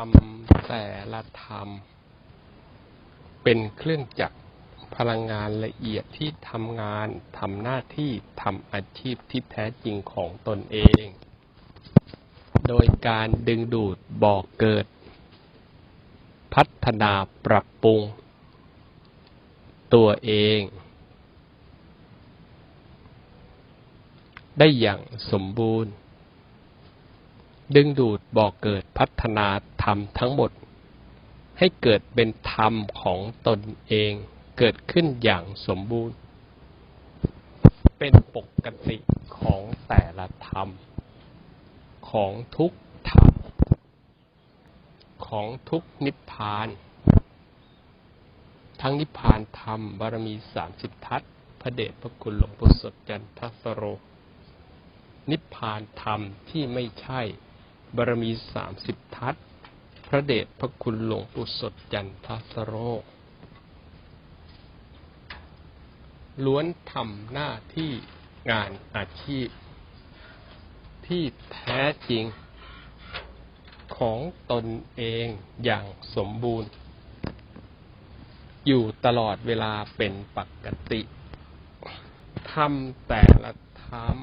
รมแต่ละธรรม เป็นเครื่องจักรพลังงานละเอียดที่ทำงานทำหน้าที่ทำอาชีพที่แท้จริงของตนเอง โดยการดึงดูดบอกเกิด พัฒนาปรับปรุง ตัวเอง ได้อย่างสมบูรณ์ ดึงดูดบอกเกิดพัฒนาธรรมทั้งหมด ให้เกิดเป็นธรรมของตนเองเกิดขึ้นอย่างสมบูรณ์ เป็นปกติของแต่ละธรรม ของทุกธรรม ของทุกนิพพาน ทั้งนิพพานธรรมบารมีสามสิบทัศพระเดชพระคุณหลวงปู่สดจันทสโร นิพพานธรรมที่ไม่ใช่ บารมีสามสิบทัศพระเดชพระคุณหลวงปู่สดจันทสโรล้วนทำหน้าที่งานอาชีพ ที่แท้จริง ของตนเองอย่างสมบูรณ์ อยู่ตลอดเวลาเป็นปกติทำแต่ละธรรม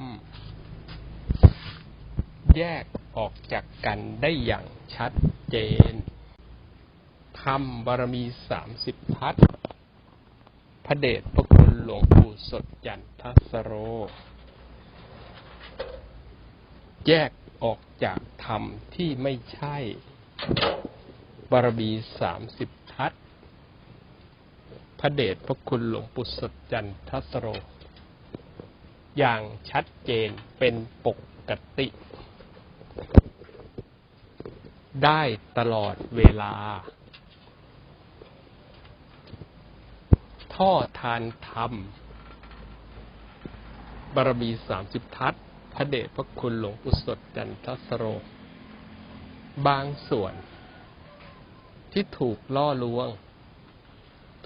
แยก ออกจากกันได้อย่างชัดเจนทำบารมีสามสิบทัศพระเดชพระคุณหลวงปู่สดจันทสโร แยกออกจากธรรมที่ไม่ใช่ บารมีสามสิบทัศพระเดชพระคุณหลวงปู่สดจันทสโร อย่างชัดเจนเป็นปกติ ได้ตลอดเวลา ท่อทานธรรม บารมีสามสิบทัศพระเดชพระคุณหลวงปู่สดจันทสโร บางส่วน ที่ถูกล่อลวง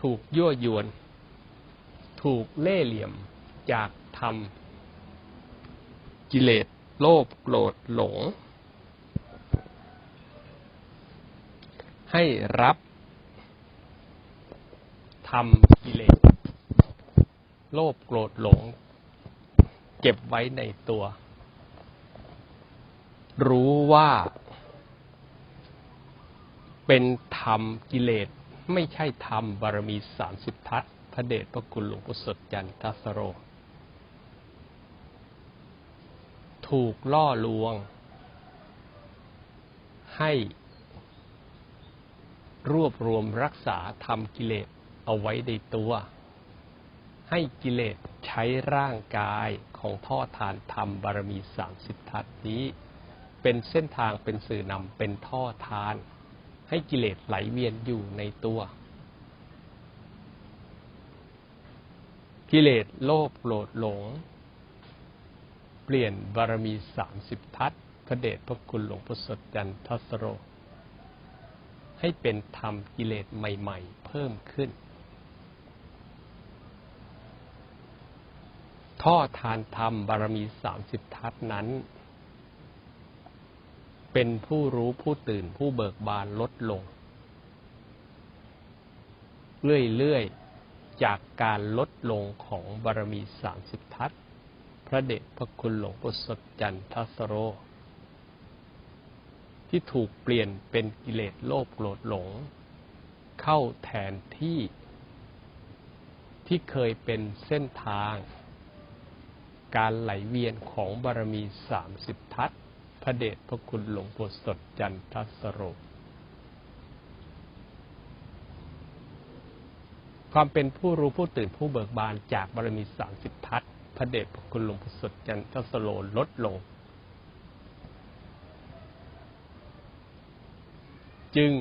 ถูกยั่วยวน ถูกเล่เหลี่ยมจากธรรม กิเลสโลภโกรธหลง ให้รับทำกิเลส โลภโกรธหลง เก็บไว้ในตัว รู้ว่า เป็นธรรมกิเลส ไม่ใช่ธรรมบารมีสามสิบทัศพระเดชพระคุณหลวงปู่สดจันทสโร ถูกล่อลวง ให้ รวบรวมรักษาทำกิเลสเอาไว้ในตัว ให้กิเลสใช้ร่างกายของท่อทานธรรมบารมีสามสิบทัศน์นี้ เป็นเส้นทางเป็นสื่อนำเป็นท่อทาน ให้กิเลสไหลเวียนอยู่ในตัว กิเลสโลภโกรธหลง เปลี่ยนบารมีสามสิบทัศพระเดชพระคุณหลวงพ่อสดจันทสโร ให้เป็นธรรมกิเลสใหม่ ๆ เพิ่มขึ้น ท่อทานธรรมบารมีสามสิบทัศน์นั้น เป็นผู้รู้ผู้ตื่นผู้เบิกบานลดลง เรื่อย ๆ จากการลดลงของบารมีสามสิบทัศน์พระเดชพระคุณหลวงปู่สดจันทสโร ที่ถูกเปลี่ยนเป็นกิเลสโลภโกรธหลง เข้าแทนที่ ที่เคยเป็นเส้นทาง การไหลเวียนของบารมีสามสิบทัศพระเดชพระคุณหลวงปู่สดจันทสโรความเป็นผู้รู้ผู้ตื่นผู้เบิกบานจากบารมีสามสิบทัศพระเดชพระคุณหลวงปู่สดจันทสโรลดลง จึง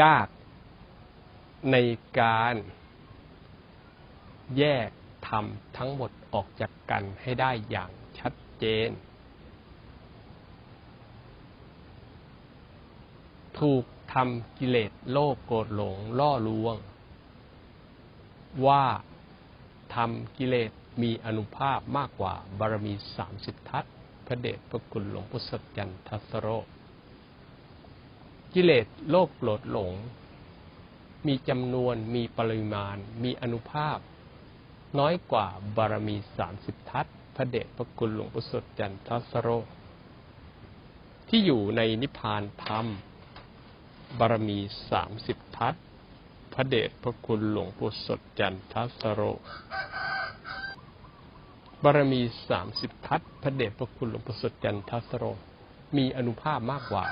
ยากในการแยกธรรมทั้งหมดออกจากกันให้ได้อย่างชัดเจน ถูกทำกิเลสโลภโกรธหลงล่อลวง ว่าทำกิเลสมีอนุภาพมากกว่าบารมีสามสิบทัศน์ ระเดชพระคุณหลวงพุทธจันทัสโร กิเลสโลภโกรธหลง มีจำนวนมีปริมาณ มีอนุภาพ น้อยกว่าบารมีสามสิบทัศพระเดชพระคุณหลวงพุทธจันทัสโร ที่อยู่ในนิพพานธรรม บารมีสามสิบทัศพระเดชพระคุณหลวงปู่สดจันทัสโร บารมีสามสิบทัศพระเดชพระคุณหลวงปู่สดจันทสโร มีอนุภาพมากกว่า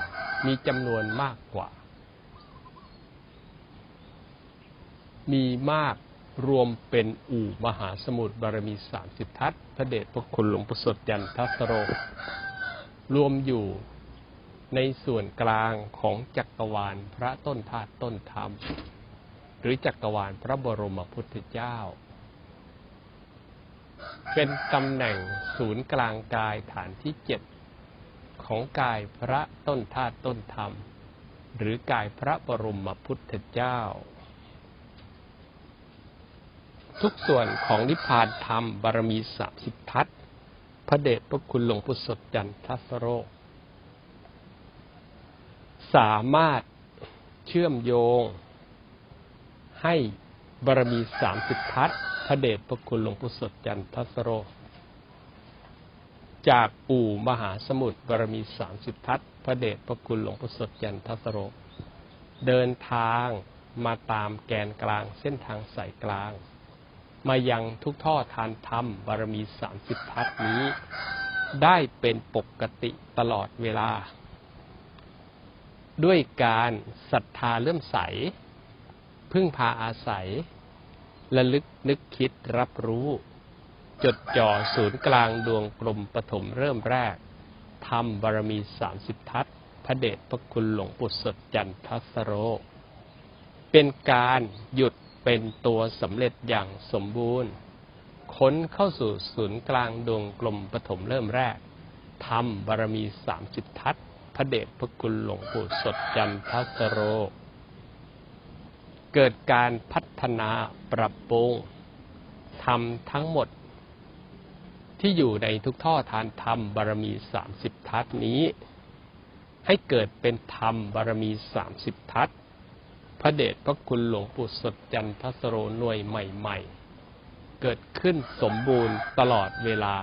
มีจำนวนมากกว่า มีมากรวมเป็นอู่มหาสมุทรบารมีสามสิบทัศพระเดชพระคุณหลวงปู่สดจันทสโร รวมอยู่ในส่วนกลางของจักรวาลพระต้นธาตุต้นธรรม หรือจักรวาลพระบรมพุทธเจ้า เป็นตำแหน่งศูนย์กลางกายฐานที่เจ็ดของกายพระต้นธาตุต้นธรรม หรือกายพระบรมพุทธเจ้า ทุกส่วนของนิพพานธรรมบารมีสามสิบทัศพระเดชพระคุณหลวงพุทธสดจันทัสโรสามารถเชื่อมโยงให้บารมีสามสิบทัศพ ระเดชพระคุณหลวงพุทธสดจันทสโร จากปู่มหาสมุทรบารมีสามสิบทัศพระเดชพระคุณหลวงพุทธสดจันทสโร เดินทางมาตามแกนกลางเส้นทางสายกลาง มายังทุกท่อทานธรรมบารมีสามสิบทัศนี้ ได้เป็นปกติตลอดเวลา ด้วยการศรัทธาเลื่อมใส พึ่งพาอาศัย ระลึกนึกคิดรับรู้ จดจ่อศูนย์กลางดวงกลมปฐมเริ่มแรกทำบารมีสามสิบทัศพระเดชพระคุณหลวงปู่สดจันทสโร เป็นการหยุดเป็นตัวสำเร็จอย่างสมบูรณ์ ค้นเข้าสู่ศูนย์กลางดวงกลมปฐมเริ่มแรกทำบารมีสามสิบทัศพระเดชพระคุณหลวงปู่สดจันทสโร เกิดการพั ฒนาปรับปรุงทำทั้งหมด ที่อยู่ในทุกท่อทานธรรมบารมีสามสิบทัศนี้ ให้เกิดเป็นธรรมบารมีสามสิบทัศพระเดชพระคุณหลวงปู่สดจันทสโรหน่วยใหม่ ๆ เกิดขึ้นสมบูรณ์ตลอดเวลา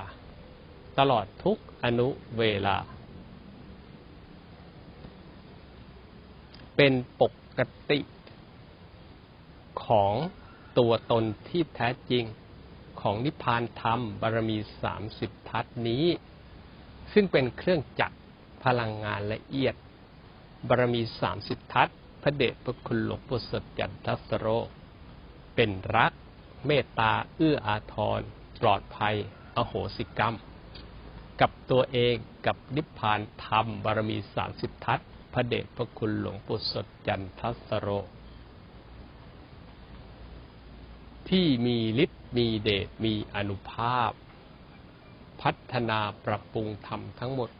ตลอดทุกอนุเวลา เป็นปกติ ของตัวตนที่แท้จริงของนิพพานธรรมบารมีสามสิบทัศนี้ ซึ่งเป็นเครื่องจักรพลังงานละเอียด บารมีสามสิบทัศพระเดชพระคุณหลวงปู่สดจันทัสโร เป็นรัก เมตตาเอื้ออาทรปลอดภัย อโหสิกรรม กับตัวเองกับนิพพานธรรมบารมีสามสิบทัศพระเดชพระคุณหลวงปู่สดจันทัสโร ที่มีฤทธิ์มีเดชมีอนุภาพ พัฒนาปรับปรุงธรรมทั้งหมด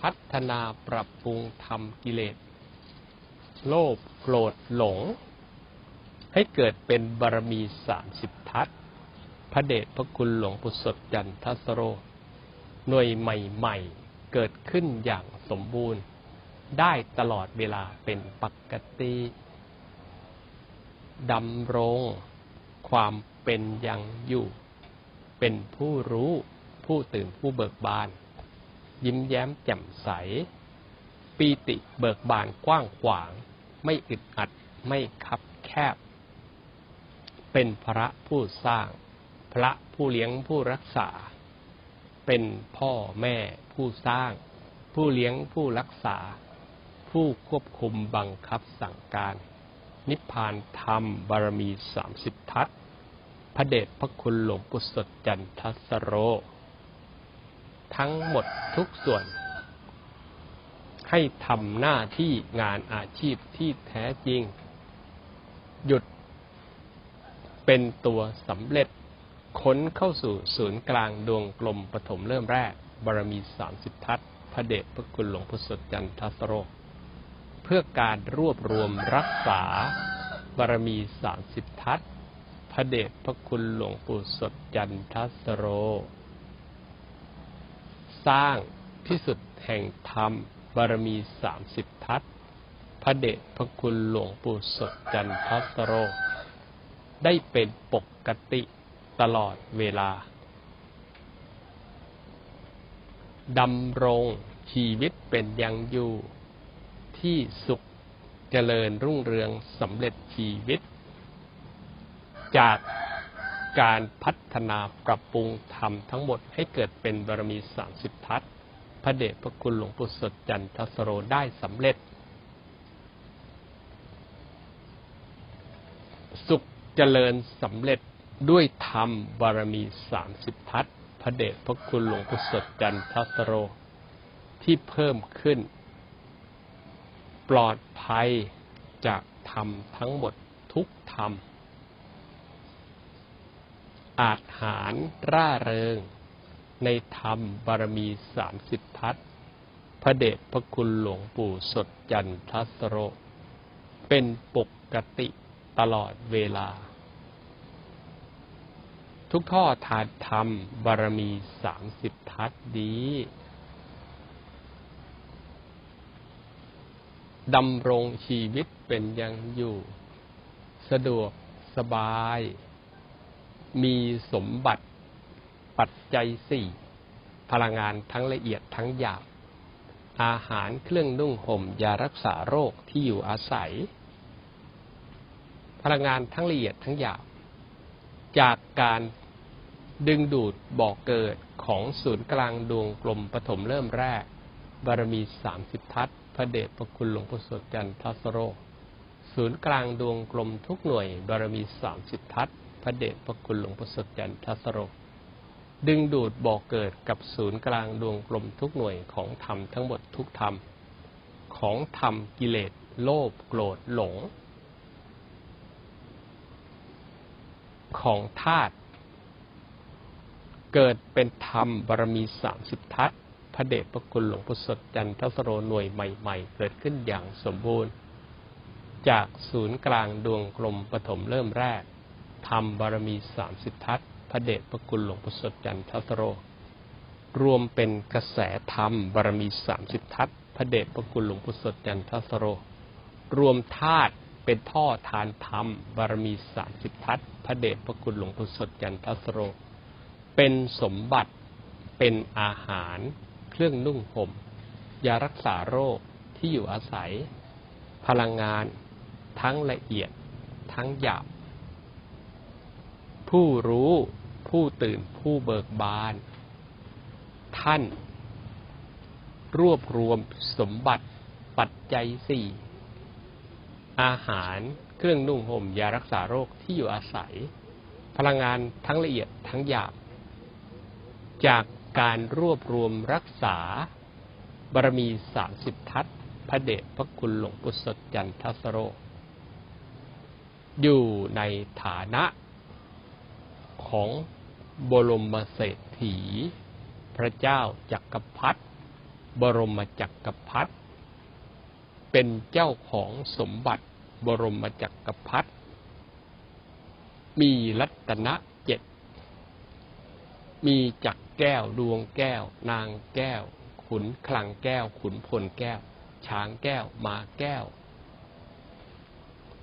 พัฒนาปรับปรุงธรรมกิเลส โลภโกรธหลง ให้เกิดเป็นบารมีสามสิบทัศพระเดชพระคุณหลวงปู่สดจันทสโร หน่วยใหม่ ๆ เกิดขึ้นอย่างสมบูรณ์ ได้ตลอดเวลาเป็นปกติดำรง ความเป็นยังอยู่ เป็นผู้รู้ผู้ตื่นผู้เบิกบาน ยิ้มแย้มแจ่มใส ปีติเบิกบานกว้างขวาง ไม่อึดอัดไม่คับแคบ เป็นพระผู้สร้าง พระผู้เลี้ยงผู้รักษา เป็นพ่อแม่ผู้สร้าง ผู้เลี้ยงผู้รักษา ผู้ควบคุมบังคับสั่งการ นิพพานธรรมบารมีสามสิบทัศ ระเดชพระคุณหลวงปู่สดจันทสโร ทั้งหมดทุกส่วน ให้ทำหน้าที่งานอาชีพที่แท้จริง หยุดเป็นตัวสำเร็จค้นเข้าสู่ศูนย์กลางดวงกลมปฐมเริ่มแรก บารมีสามสิบทัศพระเดชพระคุณหลวงปู่สดจันทสโร เพื่อการรวบรวมรักษา บารมีสามสิบทัศ ระเดชพระคุณหลวงปู่สดจันทสโร สร้างที่สุดแห่งธรรมบารมีสามสิบทัศพระเดชพระคุณหลวงปู่สดจันทสโร ได้เป็นปกติตลอดเวลาดำรงชีวิตเป็นยังอยู่ที่สุขเจริญรุ่งเรืองสำเร็จชีวิต จากการพัฒนาปรับปรุงธรรมทั้งหมดให้เกิดเป็นบารมีสามสิบทัศพระเดชพระคุณหลวงปู่สดจันทสโรได้สำเร็จ สุขเจริญสำเร็จด้วยธรรมบารมีสามสิบทัศพระเดชพระคุณหลวงปู่สดจันทสโร ที่เพิ่มขึ้น ปลอดภัยจากธรรมทั้งหมดทุกธรรม อาจหารร่าเริง ในธรรมบารมีสามสิบทัศพระเดชพระคุณหลวงปู่สดจันทสโร เป็นปกติตลอดเวลา ทุกท่อทานธรรมบารมีสามสิบทัศดีดำรงชีวิตเป็นยังอยู่ สะดวกสบาย มีสมบัติปัจจัยสี่พลังงานทั้งละเอียดทั้งหยาบ อาหารเครื่องนุ่งห่มยารักษาโรคที่อยู่อาศัย พลังงานทั้งละเอียดทั้งหยาบ จากการดึงดูดบ่อกเกิดของศูนย์กลางดวงกลมปฐมเริ่มแรก บารมีสามสิบทัศพระเดชพระคุณหลวงปู่สดจันทสโร ศูนย์กลางดวงกลมทุกหน่วย บารมีสามสิบทัศน์ ระเดชพระคุณหลวงปู่สดจันทสโรดึงดูดบ่อกเกิดกับศูนย์กลางดวงกลมทุกหน่วยของธรรมทั้งหมดทุกธรรม ของธรรมกิเลส โลภโกรธหลง ของธาตุเกิดเป็นธรรมบารมีสามสิบทัศพระเดชพระคุณหลวงปู่สดจันทสโรหน่วยใหม่ ๆ เกิดขึ้นอย่างสมบูรณ์ จากศูนย์กลางดวงกลมปฐมเริ่มแรก ธรรมบารมีสามสิบทัศพระเดชพระคุณหลวงปู่สดจันทสโร รวมเป็นกระแสธรรมบารมีสามสิบทัศพระเดชพระคุณหลวงปู่สดจันทสโร รวมธาตุเป็นท่อทานธรรมบารมีสามสิบทัศพระเดชพระคุณหลวงปู่สดจันทสโร เป็นสมบัติเป็นอาหาร เครื่องนุ่งห่มยารักษาโรคที่อยู่อาศัย พลังงาน ทั้งละเอียด ทั้งหยาบ ผู้รู้ผู้ตื่นผู้เบิกบาน ท่าน รวบรวมสมบัติปัจจัยสี่อาหารเครื่องนุ่งห่มยารักษาโรคที่อยู่อาศัย พลังงานทั้งละเอียดทั้งหยาบ จากการรวบรวมรักษาบารมีสามสิบทัศพระเดชพระคุณหลวงปู่สดจันทสโร อยู่ในฐานะ ของบรมเศรษฐี พระเจ้าจักรพรรดิบรมจักรพรรดิเป็นเจ้าของสมบัติบรมจักรพรรดิมีรัตนะเจ็ด มีจักรแก้วดวงแก้ว นางแก้ว ขุนคลังแก้ว ขุนพลแก้ว ช้างแก้วมาแก้ว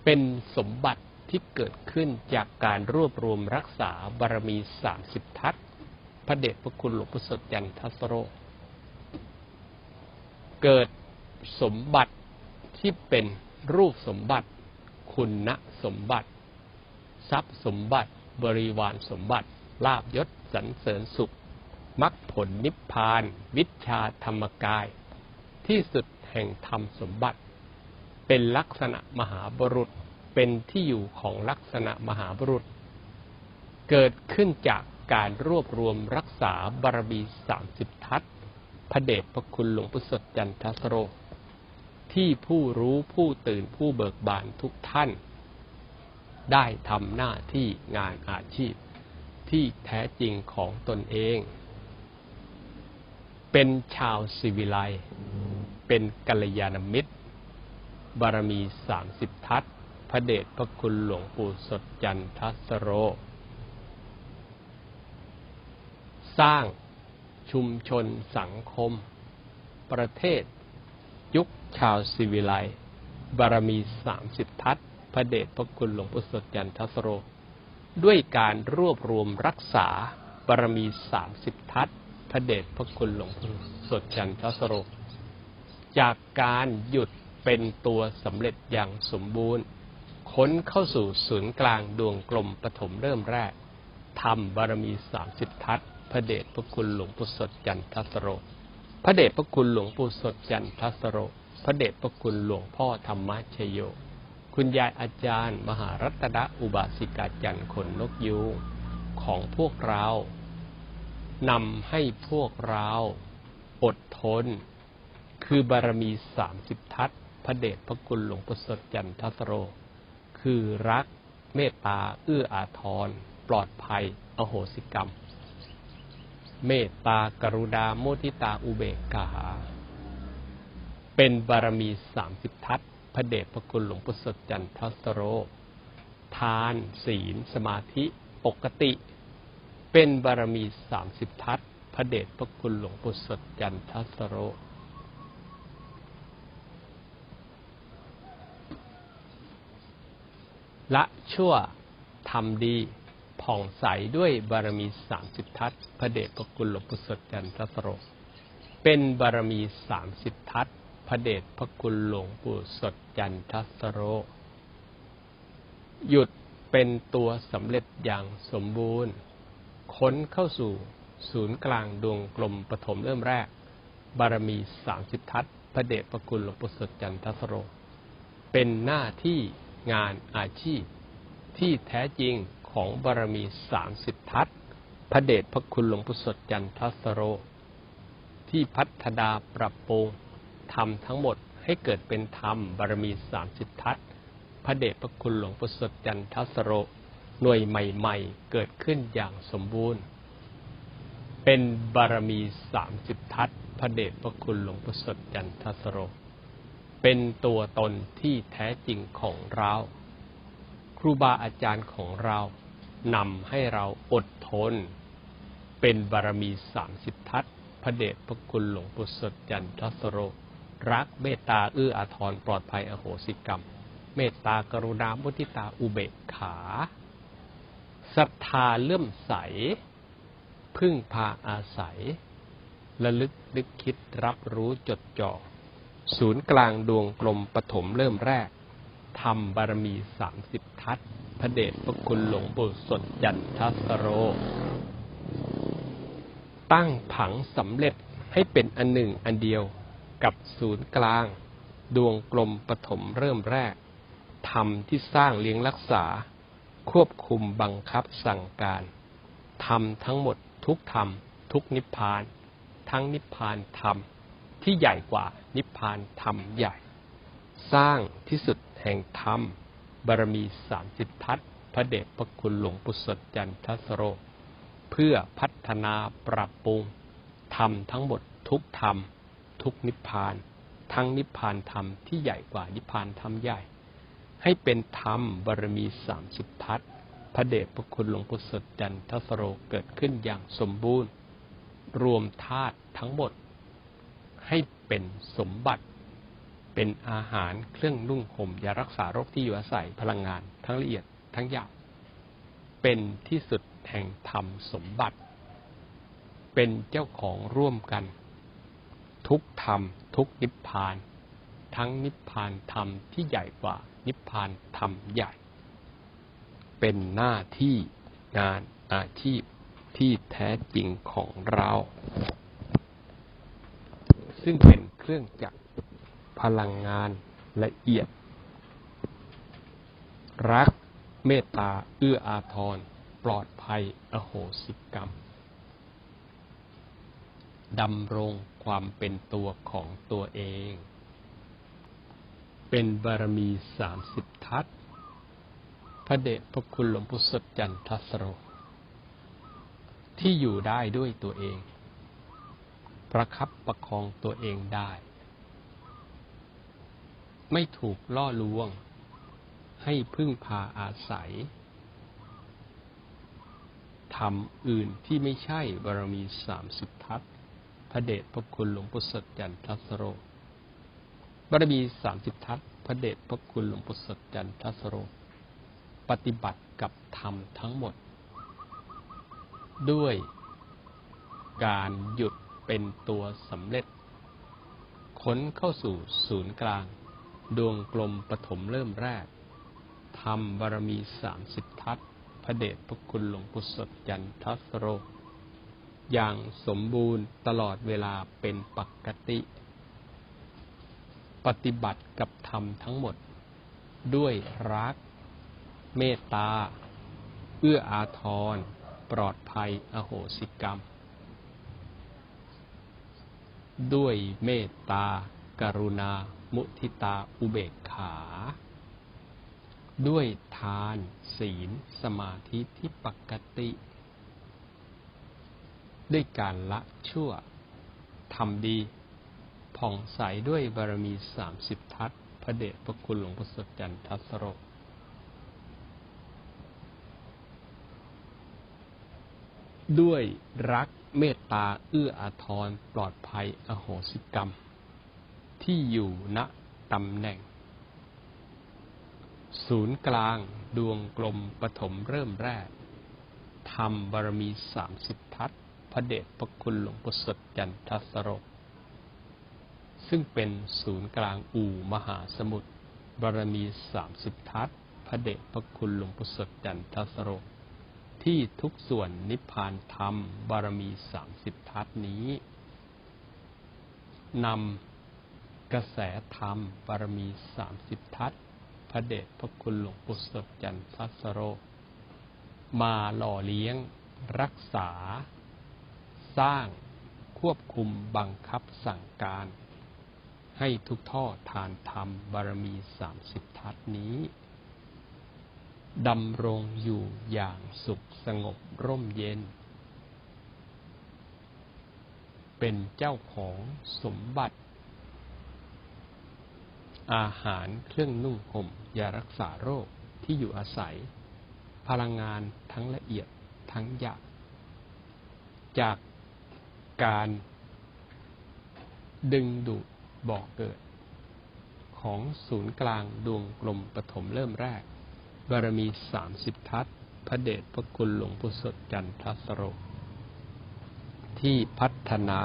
เป็นสมบัติ ที่เกิดขึ้นจากการรวบรวมรักษาบารมีสามสิบทัศพระเดชพระคุณหลวงพ่อสดยันทัสโร เกิดสมบัติที่เป็นรูปสมบัติ คุณสมบัติ ทรัพย์สมบัติ บริวารสมบัติ ลาบยศสรรเสริญสุขมรรคผลนิพพาน วิชาธรรมกาย ที่สุดแห่งธรรมสมบัติ เป็นลักษณะมหาบรุษ เป็นที่อยู่ของลักษณะมหาบุรุษ เกิดขึ้นจากการรวบรวมรักษาบารมีสามสิบทัศพระเดชพระคุณหลวงพุทธสดจันทสโร ที่ผู้รู้ผู้ตื่นผู้เบิกบานทุกท่าน ได้ทำหน้าที่งานอาชีพที่แท้จริงของตนเอง เป็นชาวสิวิไล เป็นกัลยาณมิตร บารมีสามสิบทัศ พระเดชพระคุณหลวงปู่สดจันทสโร สร้างชุมชนสังคม ประเทศ ยุคชาวสิวิไลบารมีสามสิบทัศพระเดชพระคุณหลวงปู่สดจันทสโร ด้วยการรวบรวมรักษาบารมีสามสิบทัศพระเดชพระคุณหลวงปู่สดจันทสโร จากการหยุดเป็นตัวสำเร็จอย่างสมบูรณ์ ค้นเข้าสู่ศูนย์กลางดวงกลมปฐมเริ่มแรกทำบารมีสามสิบทัศพระเดชพระคุณหลวงปู่สดจันทสโร พระเดชพระคุณหลวงปู่สดจันทสโร พระเดชพระคุณหลวงพ่อธรรมชโย คุณยายอาจารย์ มหารัตนอุบาสิกาจันทร์ขนนกยูงของพวกเรานำให้พวกเราอดทน คือบารมีสามสิบทัศพระเดชพระคุณหลวงปู่สดจันทสโร คือรัก เมตตา เอื้ออาทร ปลอดภัย อโหสิกรรม เมตตากรุณาโมทิตาอุเบกขา เป็นบารมีสามสิบทัศพระเดชพระคุณหลวงปู่สดจันทสโร ทานศีล สมาธิ ปกติ เป็นบารมีสามสิบทัศพระเดชพระคุณหลวงปู่สดจันทสโร ละชั่วทำดีผ่องใสด้วยบารมีสามสิบทัศพระเดชพระคุณหลวงปู่สดจันทสโรเป็นบารมีสามสิบทัศพระเดชพระคุณหลวงปู่สดจันทสโรหยุดเป็นตัวสำเร็จอย่างสมบูรณ์ ค้นเข้าสู่ศูนย์กลางดวงกลมปฐมเริ่มแรก บารมีสามสิบทัศพระเดชพระคุณหลวงปู่สดจันทสโรเป็นหน้าที่ งานอาชีพ ที่แท้จริงของบารมีสามสิบทัศพระเดชพระคุณหลวงปู่สดจันทสโร ที่พัฒนาปรับปรุงทำทั้งหมดให้เกิดเป็นธรรมบารมีสามสิบทัศพระเดชพระคุณหลวงปู่สดจันทสโร หน่วยใหม่ๆ เกิดขึ้นอย่างสมบูรณ์ เป็นบารมีสามสิบทัศพระเดชพระคุณหลวงปู่สดจันทสโร เป็นตัวตนที่แท้จริงของเรา ครูบาอาจารย์ของเรานำให้เราอดทน เป็นบารมีสามสิบทัศพระเดชพระคุณหลวงปู่สดจันทสโร รักเมตตาเอื้ออาทรปลอดภัยอโหสิกรรม เมตตากรุณามุทิตาอุเบกขาศรัทธาเลื่อมใส พึ่งพาอาศัยระลึกนึกคิดรับรู้จดจ่อ ศูนย์กลางดวงกลมปฐมเริ่มแรกทำบารมีสามสิบทัศพระเดชพระคุณหลวงปู่สดจันทสโร ตั้งผังสำเร็จให้เป็นอันหนึ่งอันเดียวกับศูนย์กลาง ดวงกลมปฐมเริ่มแรกธรรมที่สร้างเลี้ยงรักษา ควบคุมบังคับสั่งการทำทั้งหมดทุกธรรม ทุกนิพพาน ทั้งนิพพานธรรม ที่ใหญ่กว่านิพพานธรรมใหญ่ สร้างที่สุดแห่งธรรม บารมีสามสิบทัศน์พระเดชพระคุณหลวงปู่สดจันทสโร เพื่อพัฒนาปรับปรุงธรรมทั้งหมดทุกธรรม ทุกนิพพาน ทั้งนิพพานธรรมที่ใหญ่กว่านิพพานธรรมใหญ่ ให้เป็นธรรมบารมีสามสิบทัศน์พระเดชพระคุณหลวงปู่สดจันทสโรเกิดขึ้นอย่างสมบูรณ์ รวมธาตุทั้งหมด ให้เป็นสมบัติ เป็นอาหารเครื่องนุ่งห่มยารักษาโรคที่อยู่อาศัยพลังงาน ทั้งละเอียดทั้งหยาบเป็นที่สุดแห่งธรรมสมบัติ เป็นเจ้าของร่วมกัน ทุกธรรม ทุกนิพพาน ทั้งนิพพานธรรมที่ใหญ่กว่านิพพานธรรมใหญ่ เป็นหน้าที่งานอาชีพที่แท้จริงของเรา ซึ่งเป็นเครื่องจักรพลังงานละเอียด รักเมตตาเอื้ออาทร ปลอดภัยอโหสิกรรมดำรงความเป็นตัวของตัวเอง เป็นบารมีสามสิบทัศพระเดชพระคุณหลวงปู่สดจันทสโร ที่อยู่ได้ด้วยตัวเอง ประคับประคองตัวเองได้ ไม่ถูกล่อลวง ให้พึ่งพาอาศัยทำอื่นที่ไม่ใช่บารมีสามสิบทัศน์ระเดชพระคุณหลวงปู่สดจันทัสโร บารมีสามสิบทัศพระเดชพระคุณหลวงปู่สดจันทัสโร ปฏิบัติกับธรรมทั้งหมด ด้วยการหยุด เป็นตัวสำเร็จ ค้นเข้าสู่ศูนย์กลาง ดวงกลมปฐมเริ่มแรกทำบารมีสามสิบทัศพระเดชพระคุณหลวงปู่สดจันทัสโร อย่างสมบูรณ์ตลอดเวลาเป็นปกติ ปฏิบัติกับธรรมทั้งหมด ด้วยรัก เมตตา เอื้ออาทร ปลอดภัยอโหสิกรรม ด้วยเมตตากรุณา มุทิตาอุเบกขา ด้วยทานศีล สมาธิที่ปกติ ด้วยการละชั่วทำดีผ่องใสด้วยบารมีสามสิบทัศพระเดชพระคุณหลวงพ่อสดจันทัสโรด้วยรัก เมตตาเอื้ออาทรปลอดภัยอโหสิกรรม ที่อยู่ณตำแหน่ง ศูนย์กลางดวงกลมปฐมเริ่มแรกทำบารมีสามสิบทัศพระเดชพระคุณหลวงปู่สดจันทสโรซึ่งเป็นศูนย์กลางอู่มหาสมุทรบารมีสามสิบทัศพระเดชพระคุณหลวงปู่สดจันทสโร ที่ทุกส่วนนิพพานธรรม บารมีสามสิบทัศน์นี้นำกระแสธรรม บารมีสามสิบทัศน์พระเดชพระคุณหลวงปู่สดจันทัสโร มาหล่อเลี้ยง รักษา สร้างควบคุมบังคับสั่งการ ให้ทุกท่อทานธรรม บารมีสามสิบทัศน์นี้ ดำรงอยู่อย่างสุขสงบร่มเย็น เป็นเจ้าของสมบัติ อาหารเครื่องนุ่งห่มยารักษาโรคที่อยู่อาศัย พลังงานทั้งละเอียดทั้งหยาบจากการดึงดูดบ่อกเกิด ของศูนย์กลางดวงกลมปฐมเริ่มแรก บารมีสามสิบทัศพระเดชพระคุณหลวงปู่สดจันทสโร ที่พัฒนา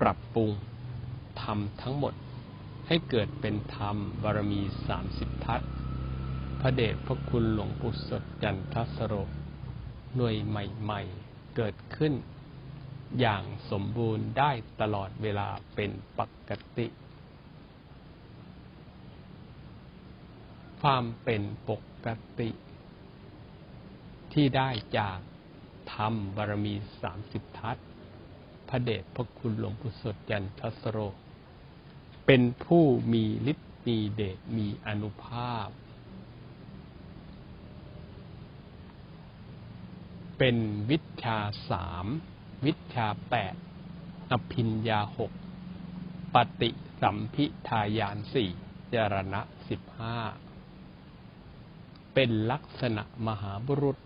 ปรับปรุงทำทั้งหมดให้เกิดเป็นธรรมบารมีสามสิบทัศพระเดชพระคุณหลวงปู่สดจันทสโร หน่วยใหม่ ๆ เกิดขึ้น อย่างสมบูรณ์ได้ตลอดเวลาเป็นปกติ ความเป็นปกติ ที่ได้จากธรรมบารมีสามสิบทัศพระเดชพระคุณหลวงปู่สดจันทสโร เป็นผู้มีฤทธิ์มีเดชมีอนุภาพ เป็นวิชาสามวิชาแปดอภิญญาหกปฏิสัมพิทายานสี่จรณะสิบห้า เป็นลักษณะมหาบุรุษ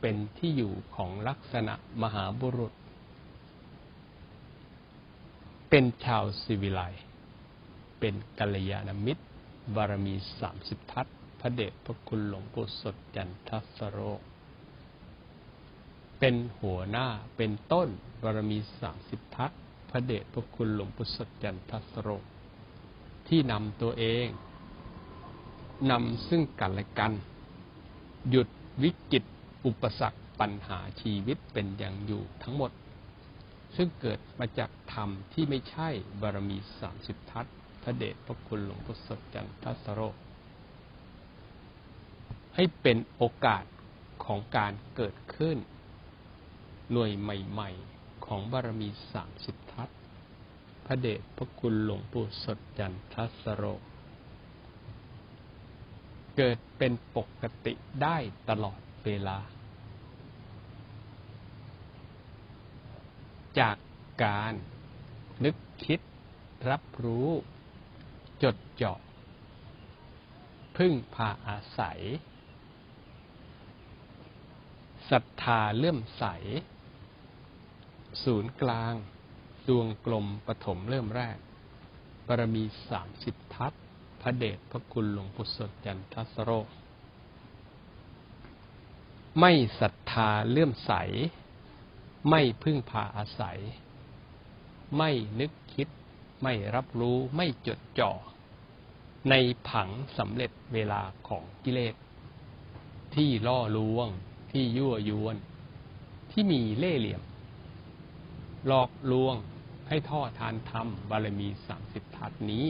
เป็นที่อยู่ของลักษณะมหาบุรุษ เป็นชาวสิวิไลเป็นกัลยาณมิตร บารมีสามสิบทัศพระเดชพระคุณหลวงปู่สดจันทสโรเป็นหัวหน้าเป็นต้นบารมีสามสิบทัศพระเดชพระคุณหลวงปู่สดจันทสโรที่นำตัวเองนำซึ่งกันและกัน หยุดวิกฤตอุปสรรคปัญหาชีวิตเป็นอย่างอยู่ทั้งหมด ซึ่งเกิดมาจากธรรมที่ไม่ใช่บารมีสามสิบทัศพระเดชพระคุณหลวงพ่อสดจันทสโร ให้เป็นโอกาสของการเกิดขึ้น หน่วยใหม่ๆ ของบารมีสามสิบทัศพระเดชพระคุณหลวงปู่สดจันทสโร เกิดเป็นปกติได้ตลอดเวลา จากการนึกคิดรับรู้ จดจาะพึ่งพาอาศัยศรัทธาเลื่อมใส ศูนย์กลาง ดวงกลมปฐมเริ่มแรกบารมีสามสิบทัศ พระเดชพระคุณหลวงปู่สดจันทสโรไม่ศรัทธาเลื่อมใส ไม่พึ่งพาอาศัย ไม่นึกคิด ไม่รับรู้ไม่จดจ่อ ในผังสำเร็จเวลาของกิเลส ที่ล่อลวง ที่ยั่วยวน ที่มีเล่ห์เหลี่ยม หลอกลวงให้ท่อทานธรรมบารมีสามสิบทัศนี้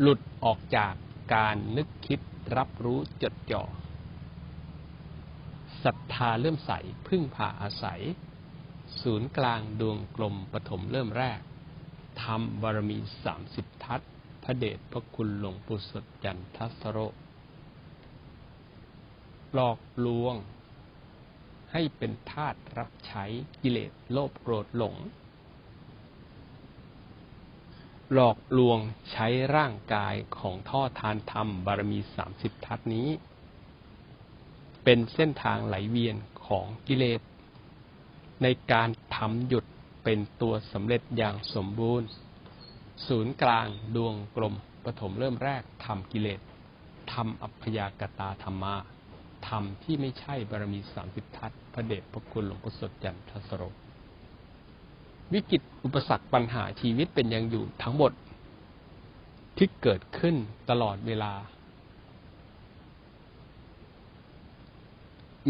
หลุดออกจากการนึกคิดรับรู้จดจ่อศรัทธาเริ่มใสพึ่งพาอาศัย ศูนย์กลางดวงกลมปฐมเริ่มแรกทำบารมีสามสิบทัศพระเดชพระคุณหลวงปู่สดจันทสโรหลอกลวง ให้เป็นทาสรับใช้กิเลสโลภโกรธหลง หลอกลวงใช้ร่างกายของท่อทานธรรมบารมีสามสิบทัศนี้ เป็นเส้นทางไหลเวียนของกิเลส ในการทำหยุดเป็นตัวสำเร็จอย่างสมบูรณ์ ศูนย์กลางดวงกลมปฐมเริ่มแรกทำกิเลสทำอัพยากตาธรรมาธรรมที่ไม่ใช่บารมีสามสิบทัศพระเดชพระคุณหลวงพ่อสดจันทสโร วิกฤตอุปสรรคปัญหาชีวิตเป็นยังอยู่ทั้งหมดที่เกิดขึ้นตลอดเวลา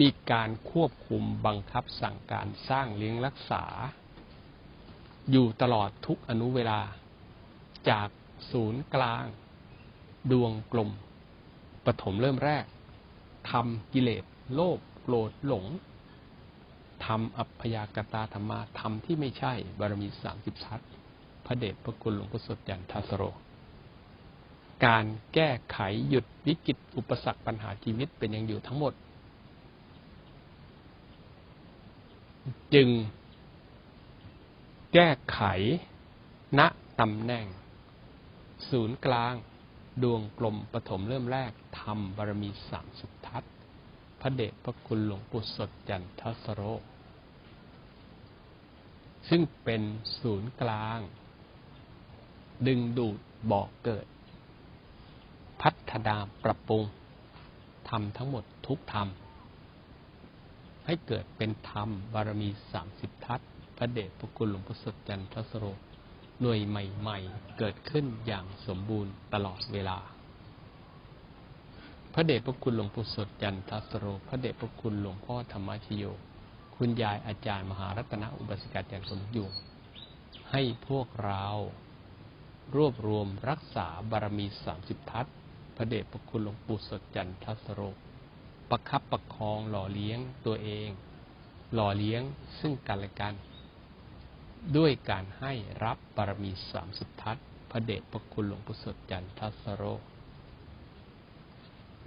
มีการควบคุมบังคับสั่งการสร้างเลี้ยงรักษา อยู่ตลอดทุกอนุเวลา จากศูนย์กลาง ดวงกลมปฐมเริ่มแรกทำกิเลสโลภโกรธหลง ทำอัพยากตาธรรมาทำที่ไม่ใช่บารมีสามสิบทัศพระเดชพระคุณหลวงพ่อสดจันทัสโร การแก้ไขหยุดวิกฤตอุปสรรคปัญหาชีวิตเป็นอยังอยู่ทั้งหมด จึงแก้ไขณตำแหน่ง ศูนย์กลาง ดวงกลมปฐมเริ่มแรกทำบารมีสามสุทัศน์ พระเดชพระคุณหลวงปู่สดจันทสโร ซึ่งเป็นศูนย์กลาง ดึงดูดบอกเกิด พัฒนาปรับปรุงทำทั้งหมดทุกธรรม ให้เกิดเป็นธรรมบารมีสามสิบทัศพระเดชพระคุณหลวงพ่อสดจันทสโรหน่วยใหม่ ๆ เกิดขึ้นอย่างสมบูรณ์ตลอดเวลา พระเดชพระคุณหลวงปู่สดจันทัสโร พระเดชพระคุณหลวงพ่อธรรมชโย คุณยายอาจารย์มหารัตนอุบาสิกาจารย์สมยุงให้พวกเรารวบรวมรักษาบารมีสามสิบทัศพระเดชพระคุณหลวงปู่สดจันทัสโร ประคับประคองหล่อเลี้ยงตัวเอง หล่อเลี้ยงซึ่งกันและกัน ด้วยการให้รับบารมีสามสิบทัศพระเดชพระคุณหลวงปู่สดจันทัสโร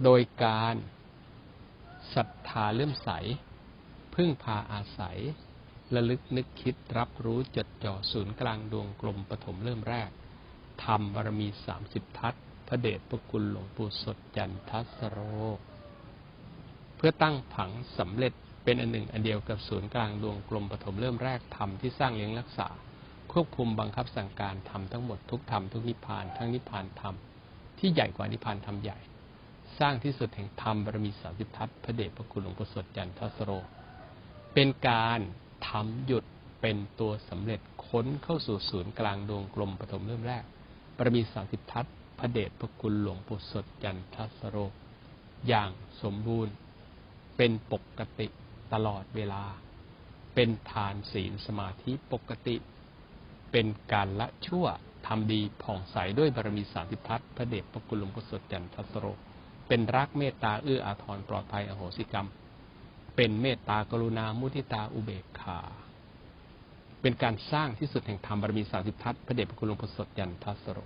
โดยการศรัทธาเลื่อมใส พึ่งพาอาศัย ระลึกนึกคิดรับรู้จดจ่อศูนย์กลางดวงกลมปฐมเริ่มแรกทำบารมีสามสิบทัศพระเดชพระคุณหลวงปู่สดจันทัสโร เพื่อตั้งผังสำเร็จเป็นอันหนึ่งอันเดียวกับศูนย์กลางดวงกลมปฐมเริ่มแรกธรรมที่สร้างเลี้ยงรักษา ควบคุมบังคับสั่งการทำทั้งหมดทุกธรรมทุกนิพพานทั้งนิพพานธรรมที่ใหญ่กว่านิพพานธรรมใหญ่ สร้างที่สุดแห่งธรรมบารมีสามสิบทัศพระเดชพระคุณหลวงปู่สดจันทสโร เป็นการทำหยุดเป็นตัวสำเร็จค้นเข้าสู่ศูนย์กลางดวงกลมปฐมเริ่มแรกบารมีสามสิบทัศพระเดชพระคุณหลวงปู่สดจันทสโร อย่างสมบูรณ์เป็นปกติตลอดเวลา เป็นทานศีลสมาธิปกติ เป็นการละชั่วทำดีผ่องใสด้วยบารมีสามสิบทัศพระเดชพระคุณหลวงปู่สดจันทสโร เป็นรักเมตตาเอื้ออาทรปลอดภัยอโหสิกรรม เป็นเมตตากรุณามุทิตาอุเบกขา เป็นการสร้างที่สุดแห่งธรรมบารมีสาสิบทัศพระเดชพระคุณหลวงพ่อสดยันทัสโร